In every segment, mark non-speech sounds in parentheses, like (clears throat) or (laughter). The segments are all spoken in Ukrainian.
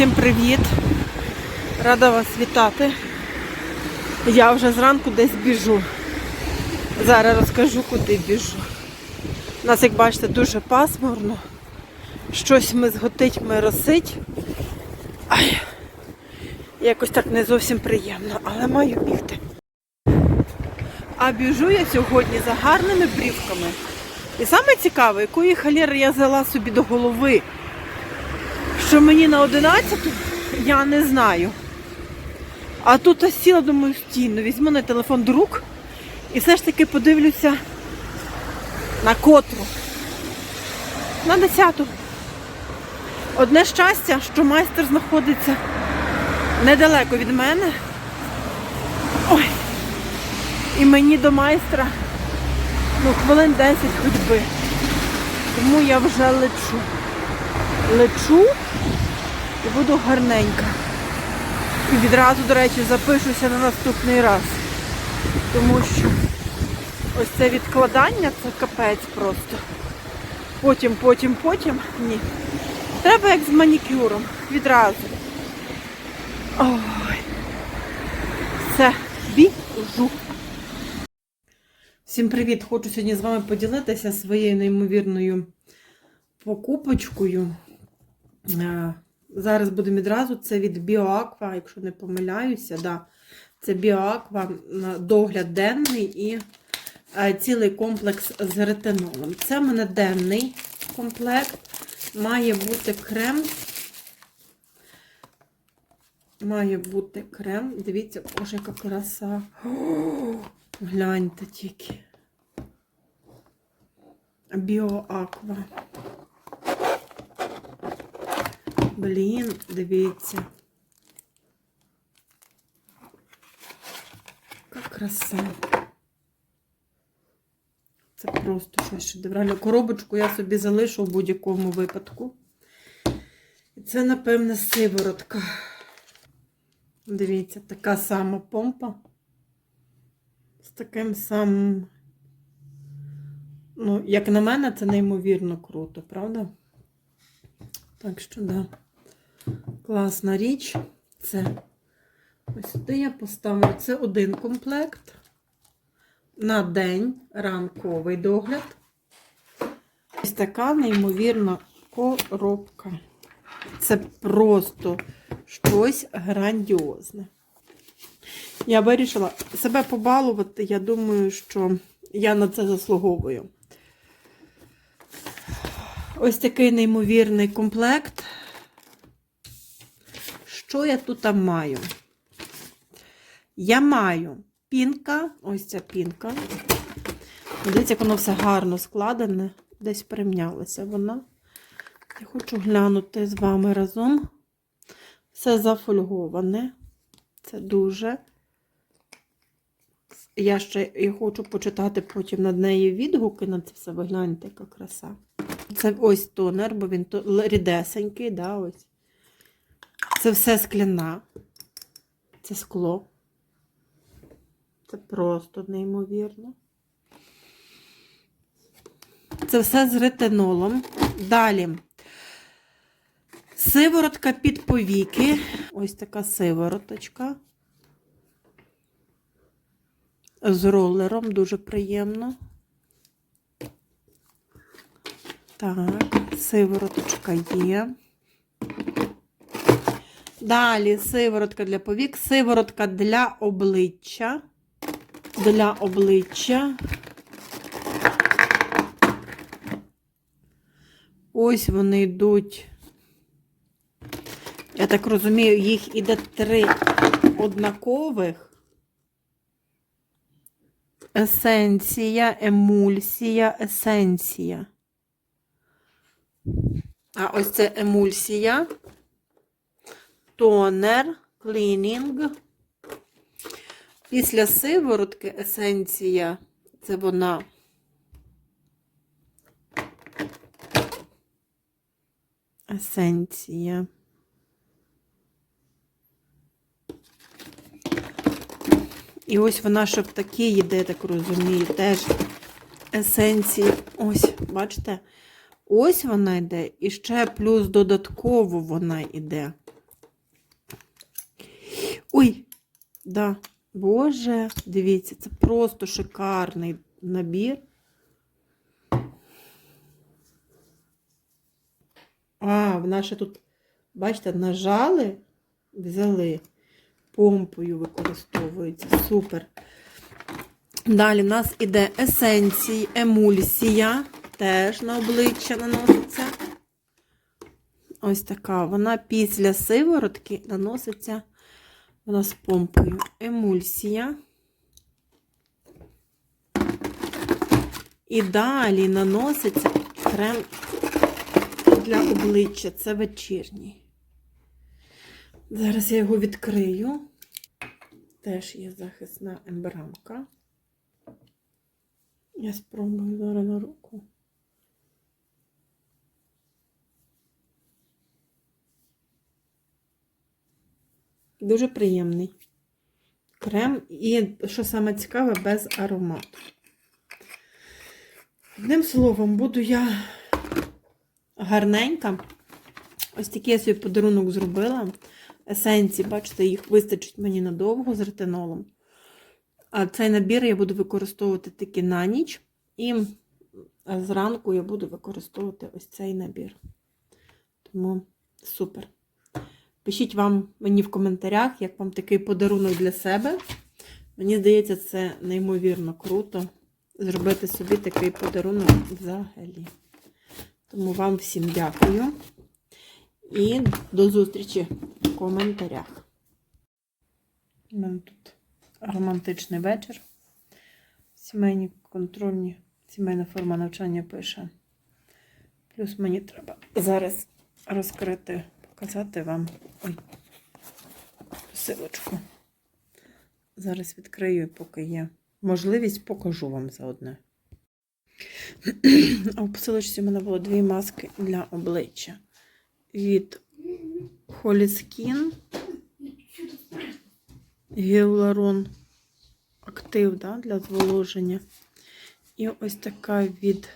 Всім привіт! Рада вас вітати. Я вже зранку десь біжу. Зараз розкажу, куди біжу. У нас, як бачите, дуже пасмурно. Щось ми зготить, ми росить. Ай, якось так не зовсім приємно, але маю бігти. А біжу я сьогодні за гарними брівками. І саме цікаве, якої халєри я взяла собі до голови. Що мені на 11 я не знаю. А тут я сіла, думаю, стійно, візьму на телефон до рук і все ж таки подивлюся на котру. На 10. Одне щастя, що майстер знаходиться недалеко від мене. Ой. І мені до майстра ну, хвилин 10 ходьби. Тому я вже лечу. Лечу і буду гарненька. І відразу, до речі, запишуся на наступний раз. Тому що ось це відкладання це капець просто. Потім, потім, потім. Ні. Треба як з манікюром. Відразу. Ой. Все, біжу. Всім привіт! Хочу сьогодні з вами поділитися своєю неймовірною покупочкою. Е, Зараз будемо відразу. Це від BioAqua, якщо не помиляюся. Да. Це е, догляд денний і е, цілий комплекс з ретинолом. Це в мене денний комплект. Має бути крем. Має бути крем. Дивіться, боже, яка краса. Гляньте тільки. Біоаква. Блін, дивіться. Яка краса. Це просто щось шедевральне. Коробочку я собі залишу в будь-якому випадку. І це, напевне, сиворотка. Дивіться, така сама помпа. З таким самим. Ну, як на мене, це неймовірно круто, правда? Так що, да. Класна річ. Це ось сюди я поставлю. Це один комплект. На день ранковий догляд. Ось така неймовірна коробка. Це просто щось грандіозне. Я вирішила себе побалувати. Я думаю, що я на це заслуговую. Ось такий неймовірний комплект. Що я тут там маю? Я маю пінка, ось ця пінка. Дивіться, як воно все гарно складене, десь перемнялася вона. Я хочу глянути з вами разом. Все зафольговане. Це дуже. Я ще я хочу почитати потім над нею відгуки на це все. Ви гляньте, яка краса. Це ось тонер, бо він рідесенький, да, ось. Це все скляна. Це скло. Це просто неймовірно. Це все з ретинолом. Далі. Сиворотка під повіки. Ось така сивороточка. З ролером дуже приємно. Так, сивороточка є. Далі сиворотка для повік, сиворотка для обличчя. Для обличчя. Ось вони йдуть. Я так розумію, їх іде три однакових. Есенція, емульсія, есенція. А ось це емульсія, тонер, клінінг. Після сиворотки есенція, це вона. Есенція. І ось вона, щоб такі йде, так розумію, теж есенції. Ось, бачите? Ось вона йде, і ще плюс додатково вона йде. Ой! Да. Боже, дивіться, це просто шикарний набір. А, вона ще тут, бачите, нажали, взяли, помпою використовується. Супер. Далі в нас іде есенції, емульсія, теж на обличчя наноситься. Ось така. Вона після сиворотки наноситься вона з помпою. Емульсія. І далі наноситься крем для обличчя. Це вечірній. Зараз я його відкрию. Теж є захисна ембранка. Я спробую зараз на руку. Дуже приємний крем і, що саме цікаве, без аромату. Одним словом, буду я гарненька. Ось такий я собі подарунок зробила. Есенції, бачите, їх вистачить мені надовго з ретинолом. А цей набір я буду використовувати тільки на ніч. І зранку я буду використовувати ось цей набір. Тому супер. Пишіть вам мені в коментарях, як вам такий подарунок для себе. Мені здається, це неймовірно круто зробити собі такий подарунок взагалі. Тому вам всім дякую. І до зустрічі в коментарях. У мене тут романтичний вечір. Сімейні контрольні, сімейна форма навчання пише. Плюс мені треба зараз розкрити, показати вам ой, посилочку. Зараз відкрию, поки є можливість, покажу вам заодне. (clears throat) А в посилочці в мене було дві маски для обличчя від Holy Skin. Актив да, для зволоження. І ось така від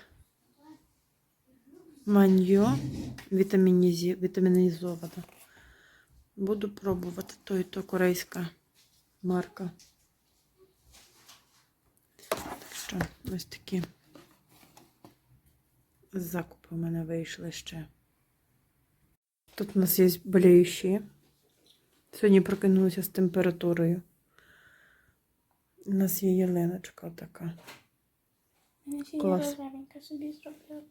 Маньо вітамінізована. Буду пробувати то і то корейська марка. Так що ось такі закупи у мене вийшли ще. Тут у нас є боліючі. Сьогодні прокинулася з температурою. У нас є ялиночка така. Я Клас. собі зробила.